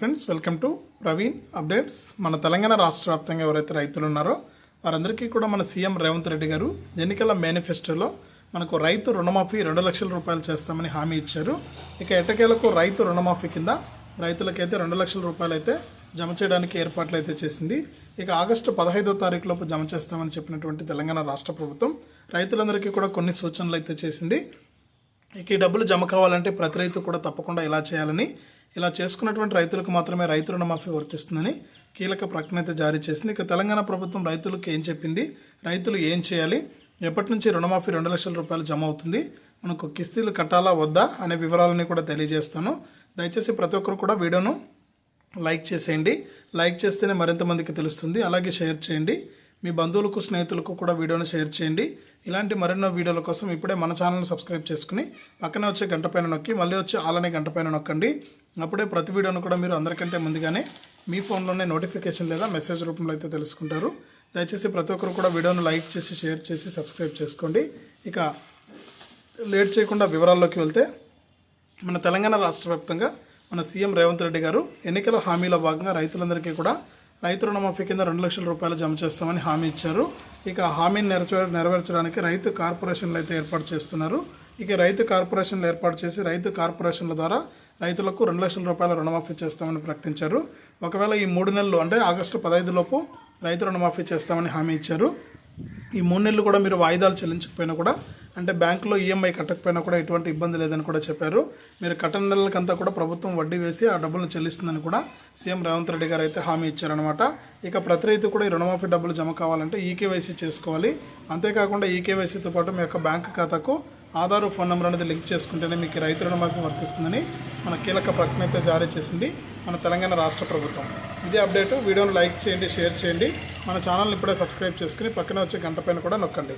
Friends welcome to Praveen updates మన తెలంగాణ రాష్ట్ర వ్యాప్తంగా ఎవరైతే రైతులు ఉన్నారో వారందరికీ కూడా మన సీఎం రేవంత్ రెడ్డి గారు ఎన్నికల మేనిఫెస్టోలో మనకు రైతు రుణమాఫీ రెండు లక్షల రూపాయలు చేస్తామని హామీ ఇచ్చారు. ఇక ఎటకేలకు రైతు రుణమాఫీ కింద రైతులకైతే రెండు లక్షల రూపాయలు అయితే జమ చేయడానికి ఏర్పాట్లు అయితే చేసింది. ఇక ఆగస్టు పదహైదో తారీఖు లోపు జమ చేస్తామని చెప్పినటువంటి తెలంగాణ రాష్ట్ర ప్రభుత్వం రైతులందరికీ కూడా కొన్ని సూచనలు అయితే చేసింది. ఇక ఈ డబ్బులు జమ కావాలంటే ప్రతి రైతు కూడా తప్పకుండా ఇలా చేయాలని ఇలా చేసుకున్నటువంటి రైతులకు మాత్రమే రైతు రుణమాఫీ వర్తిస్తుందని కీలక ప్రకటన అయితే జారీ చేసింది. ఇక తెలంగాణ ప్రభుత్వం రైతులకు ఏం చెప్పింది? రైతులు ఏం చేయాలి? ఎప్పటి నుంచి రుణమాఫీ రెండు లక్షల రూపాయలు జమ అవుతుంది? మనకు కిస్తీలు కట్టాలా వద్దా అనే వివరాలని కూడా తెలియజేస్తాను. దయచేసి ప్రతి ఒక్కరు కూడా వీడియోను లైక్ చేసేయండి. లైక్ చేస్తేనే మరింత మందికి తెలుస్తుంది. అలాగే షేర్ చేయండి. మీ బంధువులకు స్నేహితులకు కూడా వీడియోను షేర్ చేయండి. ఇలాంటి మరెన్నో వీడియోల కోసం ఇప్పుడే మన ఛానల్ని సబ్స్క్రైబ్ చేసుకుని పక్కనే వచ్చే గంట పైన నొక్కి మళ్ళీ వచ్చి ఆలనే గంట పైన నొక్కండి. అప్పుడే ప్రతి వీడియోను కూడా మీరు అందరికంటే ముందుగానే మీ ఫోన్లోనే నోటిఫికేషన్ లేదా మెసేజ్ రూపంలో అయితే తెలుసుకుంటారు. దయచేసి ప్రతి ఒక్కరు కూడా వీడియోను లైక్ చేసి షేర్ చేసి సబ్స్క్రైబ్ చేసుకోండి. ఇక లేట్ చేయకుండా వివరాల్లోకి వెళ్తే మన తెలంగాణ రాష్ట్ర వ్యాప్తంగా మన సీఎం రేవంత్ రెడ్డి గారు ఎన్నికల హామీలో భాగంగా రైతులందరికీ కూడా రైతు రుణమాఫీ కింద రెండు లక్షల రూపాయలు జమ చేస్తామని హామీ ఇచ్చారు. ఇక హామీని నెరవేర్ నెరవేర్చడానికి రైతు కార్పొరేషన్లు అయితే ఏర్పాటు చేస్తున్నారు. ఇక రైతు కార్పొరేషన్లు ఏర్పాటు చేసి రైతు కార్పొరేషన్ల ద్వారా రైతులకు రెండు లక్షల రూపాయల రుణమాఫీ చేస్తామని ప్రకటించారు. ఒకవేళ ఈ మూడు నెలలు అంటే ఆగస్టు పదహైదు లోపు రైతు రుణమాఫీ చేస్తామని హామీ ఇచ్చారు. ఈ మూడు నెలలు కూడా మీరు వాయిదాలు చెల్లించకపోయినా కూడా అంటే బ్యాంకులో ఈఎంఐ కట్టకపోయినా కూడా ఎటువంటి ఇబ్బంది లేదని కూడా చెప్పారు. మీరు కట్టని నెలలకంతా కూడా ప్రభుత్వం వడ్డీ వేసి ఆ డబ్బులను చెల్లిస్తుందని కూడా సీఎం రేవంత్ రెడ్డి గారు అయితే హామీ ఇచ్చారనమాట ఇక ప్రతి రైతు కూడా ఈ రుణమాఫీ డబ్బులు జమ కావాలంటే ఈకేవైసీ చేసుకోవాలి. అంతేకాకుండా ఈకేవైసీతో పాటు మీ యొక్క బ్యాంక్ ఖాతాకు ఆధార్ ఫోన్ నెంబర్ అనేది లింక్ చేసుకుంటేనే మీకు రైతు రుణమాఫీ వర్తిస్తుందని మన కీలక ప్రకటన అయితే జారీ చేసింది మన తెలంగాణ రాష్ట్ర ప్రభుత్వం. ఇదే అప్డేట్. వీడియోను లైక్ చేయండి షేర్ చేయండి. మన ఛానల్ని ఇప్పుడే సబ్స్క్రైబ్ చేసుకుని పక్కన వచ్చే గంట పైన కూడా నొక్కండి.